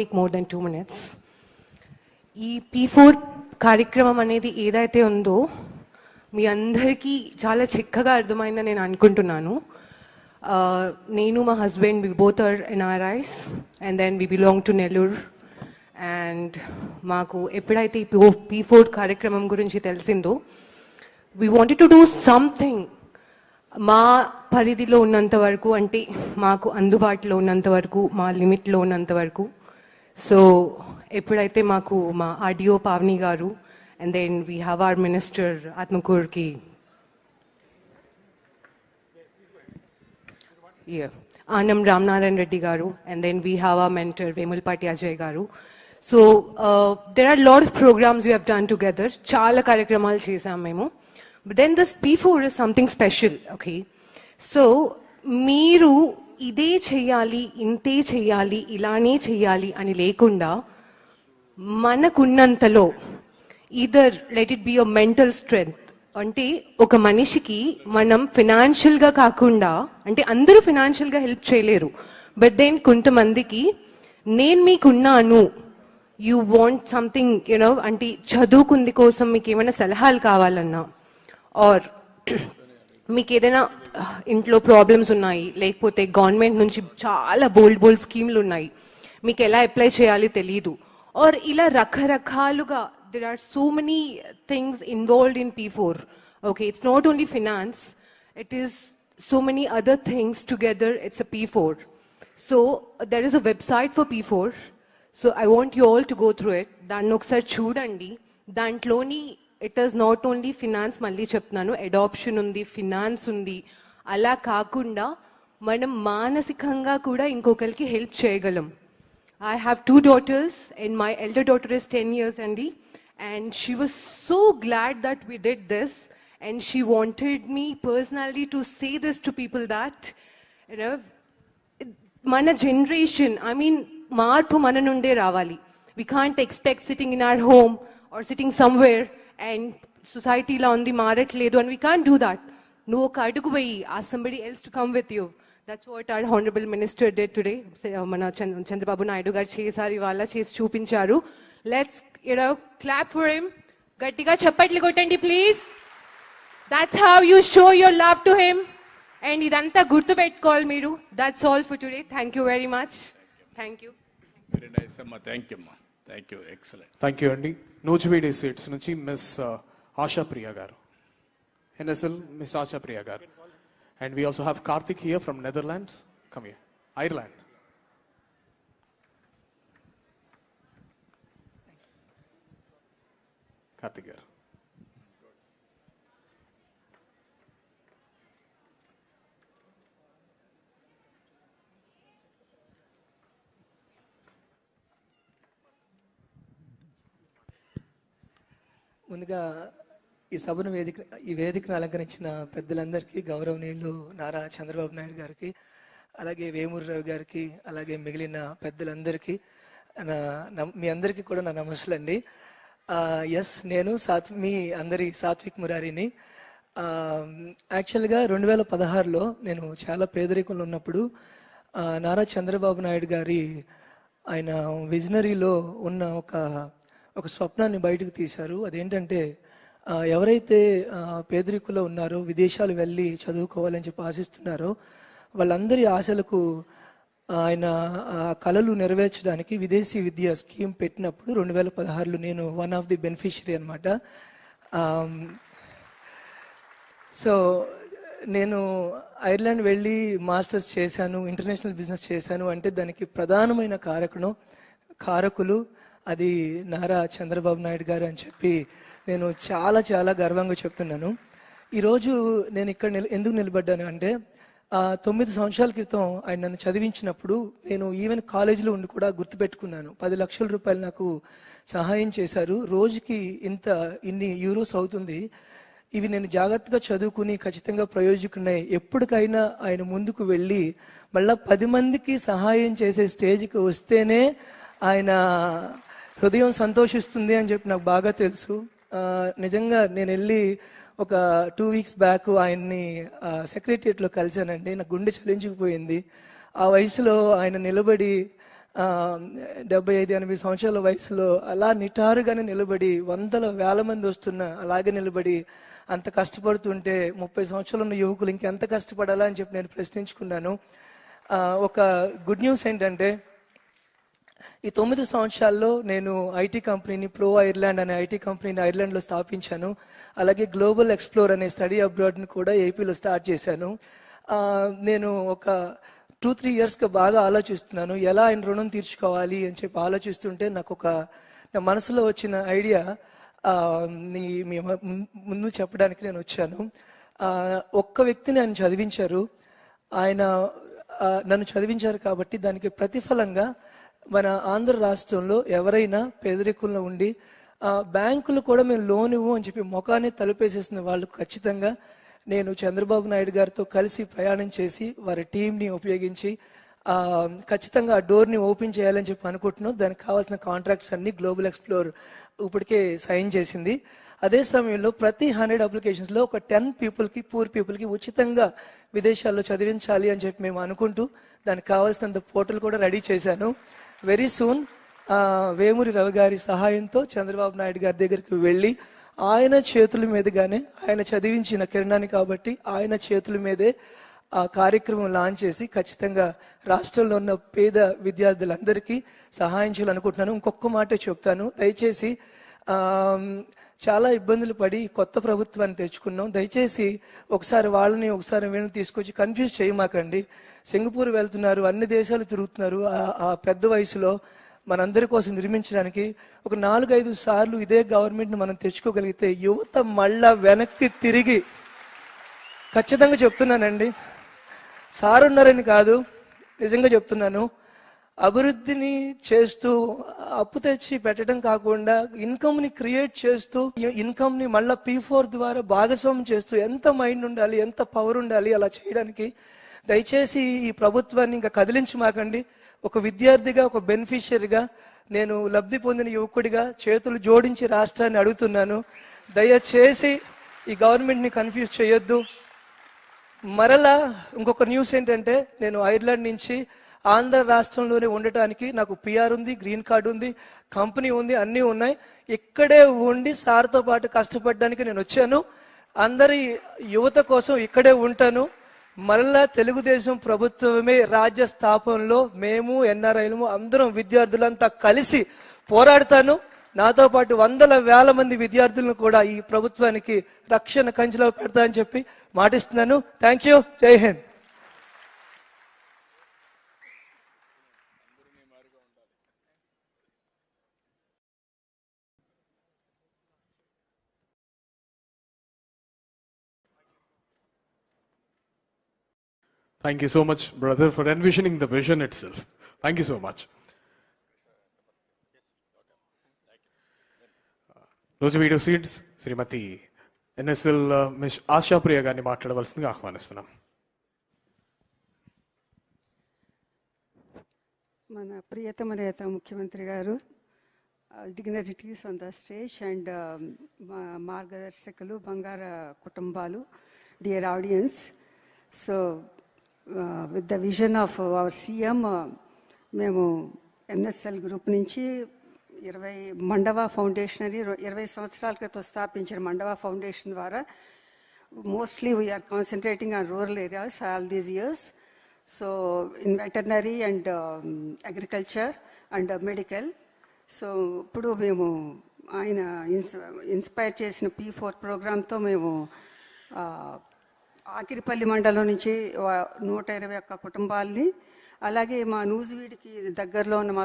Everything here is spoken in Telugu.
Take more than two minutes ఈ పీ ఫోర్ కార్యక్రమం అనేది ఏదైతే ఉందో మీ అందరికీ చాలా చిక్కగా అర్థమైందని నేను అనుకుంటున్నాను. నేను మా husband we both are NRIs and then we belong to Nellore and మాకు ఎప్పుడైతే ఈ పీ ఫోర్ కార్యక్రమం గురించి తెలిసిందో we wanted to do something మా పరిధిలో ఉన్నంత వరకు అంటే మాకు అందుబాటులో ఉన్నంత వరకు మా లిమిట్లో ఉన్నంత వరకు సో ఎప్పుడైతే మాకు మా audio Pavani garu and then we have our minister ఆత్మకూర్కి Yeah. Anam Ramnaran Reddy Garu, and then we have our mentor Vemulpati Ajay Garu. So uh, there are a lot of programs we have done together. Chala కార్యక్రమాలు చేసాం మేము but then this P four is something special okay so మీరు ఇదే చెయ్యాలి ఇంతే చెయ్యాలి ఇలానే చెయ్యాలి అని లేకుండా మనకున్నంతలో either let it be a mental strength అంటే ఒక మనిషికి మనం ఫినాన్షియల్గా కాకుండా అంటే అందరూ ఫినాన్షియల్గా హెల్ప్ చేయలేరు. బట్ దెన్ కొంతమందికి నేను మీకున్నాను you want something you know అంటే చదువుకుంది కోసం మీకు ఏమైనా సలహాలు కావాలన్నా ఆర్ మీకు ఏదైనా ఇంట్లో ప్రాబ్లమ్స్ ఉన్నాయి. లేకపోతే గవర్నమెంట్ నుంచి చాలా బోల్డ్ బోల్డ్ స్కీమ్లు ఉన్నాయి. మీకు ఎలా అప్లై చేయాలి తెలియదు ఆర్ ఇలా రకరకాలుగా there are so many things involved in P four okay it's not only finance it is so many other things together it's a P four so there is a website for P four so I want you all to go through it దాన్ని ఒకసారి చూడండి. దాంట్లోని It is not only finance మళ్ళీ చెప్తున్నాను అడాప్షన్ ఉంది ఫినాన్స్ ఉంది అలా కాకుండా మనం మానసికంగా కూడా ఇంకొకరికి హెల్ప్ చేయగలం I have two daughters, and my elder daughter is 10 years, Andy. And she was so glad that we did this. And she wanted me personally to say this to people that, you know, మన జనరేషన్ ఐ మీన్ మార్పు మన నుండే రావాలి we can't expect sitting in our home or sitting somewhere and సొసైటీలో ఉంది మారట్లేదు and we can do that నువ్వు ఒక అడుగు పోయి ఆ somebody else to come with you that's what our honorable minister did today మన చంద్ర- చంద్రబాబు నాయుడు గారు చేశారు ఇవాళ చేసి చూపించారు. Let's you know clap for him గట్టిగా చప్పట్లు కొట్టండి please that's how you show your love to him and ఇదంతా గుర్తు పెట్టుకోవాలి మీరు. That's all for today thank you very much thank you very nice అమ్మా. థ్యాంక్ యూ అమ్మా. Thank you excellent thank you అండి నూజివీడి సీట్స్ నుంచి మిస్ ఆశాప్రియ గారు. NSL miss Ashapriya garu. And we also have Karthik here from Netherlands come here Ireland Karthik garu ముందుగా ఈ సభను వేదిక ఈ వేదికను అలంకరించిన పెద్దలందరికీ గౌరవనీయులు నారా చంద్రబాబు నాయుడు గారికి అలాగే వేమూరు రావు గారికి అలాగే మిగిలిన పెద్దలందరికీ నా నమ్- మీ అందరికీ కూడా నా నమస్సులండి. ఎస్ నేను సాత్వి మీ అందరి సాత్విక్ మురారిని. యాక్చువల్గా రెండు వేల పదహారులో నేను చాలా పేదరికంలో ఉన్నప్పుడు నారా చంద్రబాబు నాయుడు గారి ఆయన విజనరీలో ఉన్న ఒక ఒక స్వప్నాన్ని బయటకు తీశారు. అదేంటంటే ఎవరైతే పేదరికులో ఉన్నారో విదేశాలు వెళ్ళి చదువుకోవాలని చెప్పి ఆశిస్తున్నారో వాళ్ళందరి ఆశలకు ఆయన కళలు నెరవేర్చడానికి విదేశీ విద్య స్కీమ్ పెట్టినప్పుడు రెండు వేల పదహారులో నేను వన్ ఆఫ్ ది బెనిఫిషియరీ అనమాట సో నేను ఐర్లాండ్ వెళ్ళి మాస్టర్స్ చేశాను ఇంటర్నేషనల్ బిజినెస్ చేశాను అంటే దానికి ప్రధానమైన కారకును కారకులు అది నారా చంద్రబాబు నాయుడు గారు అని చెప్పి నేను చాలా చాలా గర్వంగా చెప్తున్నాను. ఈరోజు నేను ఇక్కడ నిల ఎందుకు నిలబడ్డాను అంటే తొమ్మిది సంవత్సరాల క్రితం ఆయన నన్ను చదివించినప్పుడు నేను ఈవెన్ కాలేజీలో ఉండి కూడా గుర్తుపెట్టుకున్నాను. పది లక్షల రూపాయలు నాకు సహాయం చేశారు. రోజుకి ఇంత ఇన్ని యూరోస్ అవుతుంది. ఇవి నేను జాగ్రత్తగా చదువుకుని ఖచ్చితంగా ప్రయోజకున్నాయి ఎప్పటికైనా ఆయన ముందుకు వెళ్ళి మళ్ళీ పది మందికి సహాయం చేసే స్టేజ్కి వస్తేనే ఆయన హృదయం సంతోషిస్తుంది అని చెప్పి నాకు బాగా తెలుసు. నిజంగా నేను వెళ్ళి ఒక టూ వీక్స్ బ్యాక్ ఆయన్ని సెక్రటరియట్లో కలిశానండి. నా గుండె చలించుకుపోయింది ఆ వయసులో ఆయన నిలబడి డెబ్బై ఐదు ఎనభై సంవత్సరాల వయసులో అలా నిటారుగానే నిలబడి వందల వేల మంది వస్తున్న అలాగే నిలబడి అంత కష్టపడుతుంటే ముప్పై సంవత్సరాలు ఉన్న యువకులు ఇంకెంత కష్టపడాలా అని చెప్పి నేను ప్రశ్నించుకున్నాను. ఒక గుడ్ న్యూస్ ఏంటంటే ఈ తొమ్మిది సంవత్సరాల్లో నేను ఐటీ కంపెనీని ప్రో ఐర్లాండ్ అనే ఐటీ కంపెనీని ఐర్లాండ్లో స్థాపించాను. అలాగే గ్లోబల్ ఎక్స్ప్లోర్ అనే స్టడీ అబ్రాడ్ని కూడా ఏపీలో స్టార్ట్ చేశాను. నేను ఒక టూ త్రీ ఇయర్స్గా బాగా ఆలోచిస్తున్నాను. ఎలా ఆయన రుణం తీర్చుకోవాలి అని చెప్పి ఆలోచిస్తుంటే నాకు ఒక నా మనసులో వచ్చిన ఐడియా నీ మీ ముందు చెప్పడానికి నేను వచ్చాను. ఒక్క వ్యక్తిని ఆయన చదివించారు. ఆయన నన్ను చదివించారు కాబట్టి దానికి ప్రతిఫలంగా మన ఆంధ్ర రాష్ట్రంలో ఎవరైనా పేదరికంలో ఉండి ఆ, బ్యాంకులు కూడా మేము లోన్ ఇవ్వం అని చెప్పి ముఖాన్ని తలుపేసేసిన వాళ్ళు ఖచ్చితంగా నేను చంద్రబాబు నాయుడు గారితో కలిసి ప్రయాణం చేసి వారి టీంని ఉపయోగించి ఖచ్చితంగా ఆ డోర్ని ఓపెన్ చేయాలని చెప్పి అనుకుంటున్నాం. దానికి కావాల్సిన కాంట్రాక్ట్స్ అన్ని గ్లోబల్ ఎక్స్ప్లోర్ ఇప్పటికే సైన్ చేసింది. అదే సమయంలో ప్రతి హండ్రెడ్ అప్లికేషన్స్లో ఒక టెన్ పీపుల్కి పూర్ పీపుల్కి ఉచితంగా విదేశాల్లో చదివించాలి అని చెప్పి మేము అనుకుంటూ దానికి కావాల్సినంత పోర్టల్ కూడా రెడీ చేశాను. వెరీ సూన్ వేమూరి రవి గారి సహాయంతో చంద్రబాబు నాయుడు గారి దగ్గరికి వెళ్ళి ఆయన చేతుల మీదుగానే ఆయన చదివించిన కిరణాన్ని కాబట్టి ఆయన చేతుల మీదే ఆ కార్యక్రమం లాంచ్ చేసి ఖచ్చితంగా రాష్ట్రంలో ఉన్న పేద విద్యార్థులందరికీ సహాయం చేయాలనుకుంటున్నాను. ఇంకొక మాట చెప్తాను. దయచేసి చాలా ఇబ్బందులు పడి కొత్త ప్రభుత్వాన్ని తెచ్చుకున్నాం. దయచేసి ఒకసారి వాళ్ళని ఒకసారి వీళ్ళని తీసుకొచ్చి కన్ఫ్యూజ్ చేయమాకండి సింగపూర్ వెళ్తున్నారు అన్ని దేశాలు తిరుగుతున్నారు. ఆ- పెద్ద వయసులో మనందరి కోసం నిర్మించడానికి ఒక నాలుగైదు సార్లు ఇదే గవర్నమెంట్ని మనం తెచ్చుకోగలిగితే యువత మళ్ళా వెనక్కి తిరిగి. ఖచ్చితంగా చెప్తున్నానండి. సార్ ఉన్నారని కాదు నిజంగా చెప్తున్నాను. అభివృద్ధిని చేస్తూ అప్పు తెచ్చి పెట్టడం కాకుండా ఇన్కమ్ని క్రియేట్ చేస్తూ ఇన్కమ్ని మళ్ళా పీ ఫోర్ ద్వారా భాగస్వామ్యం చేస్తూ ఎంత మైండ్ ఉండాలి ఎంత పవర్ ఉండాలి అలా చేయడానికి దయచేసి ఈ ప్రభుత్వాన్ని ఇంకా కదిలించి మాకండి ఒక విద్యార్థిగా ఒక బెనిఫిషియరీగా నేను లబ్ధి పొందిన యువకుడిగా చేతులు జోడించి రాష్ట్రాన్ని అడుగుతున్నాను. దయచేసి ఈ గవర్నమెంట్ని కన్ఫ్యూజ్ చేయొద్దు. మరలా ఇంకొక న్యూస్ ఏంటంటే నేను ఐర్లాండ్ నుంచి ఆంధ్ర రాష్ట్రంలోనే ఉండటానికి నాకు పిఆర్ ఉంది గ్రీన్ కార్డు ఉంది కంపెనీ ఉంది అన్నీ ఉన్నాయి. ఇక్కడే ఉండి సార్తో పాటు కష్టపడడానికి నేను వచ్చాను. అందరి యువత కోసం ఇక్కడే ఉంటాను. మరలా తెలుగుదేశం ప్రభుత్వమే రాజ్య స్థాపనలో మేము ఎన్ఆర్ఐలము అందరం విద్యార్థులంతా కలిసి పోరాడతాను. నాతో పాటు వందల వేల మంది విద్యార్థులను కూడా ఈ ప్రభుత్వానికి రక్షణ కంచెలో పెడతా అని చెప్పి మాటిస్తున్నాను. Thank you Jai Hind thank you so much brother for envisioning the vision itself thank you so much రోజు video seats Shrimati NSL miss Ashapriya గారిని మాట్లాడవలసిందిగా ఆహ్వానిస్తున్నాం. మన ప్రియతమ నేత ముఖ్యమంత్రి గారు dignitaries on the stage and మార్గదర్శకులు బంగార కుటుంబాలు dear audience so with the vision of our CM మేము ఎన్ఎస్ఎల్ గ్రూప్ నుంచి ఇరవై మండవా ఫౌండేషన్ అని ఇరవై సంవత్సరాల క్రితం స్థాపించిన మండవా ఫౌండేషన్ ద్వారా mostly we are concentrating on rural areas all these years so in veterinary and agriculture and medical so ఇప్పుడు మేము ఆయన ఇన్స్ ఇన్స్పైర్ చేసిన పీ ఫోర్ ప్రోగ్రామ్తో మేము ఆకిరిపల్లి మండలం నుంచి నూట ఇరవై ఒక్క కుటుంబాలని అలాగే మా నూజివీడికి దగ్గరలో ఉన్న మా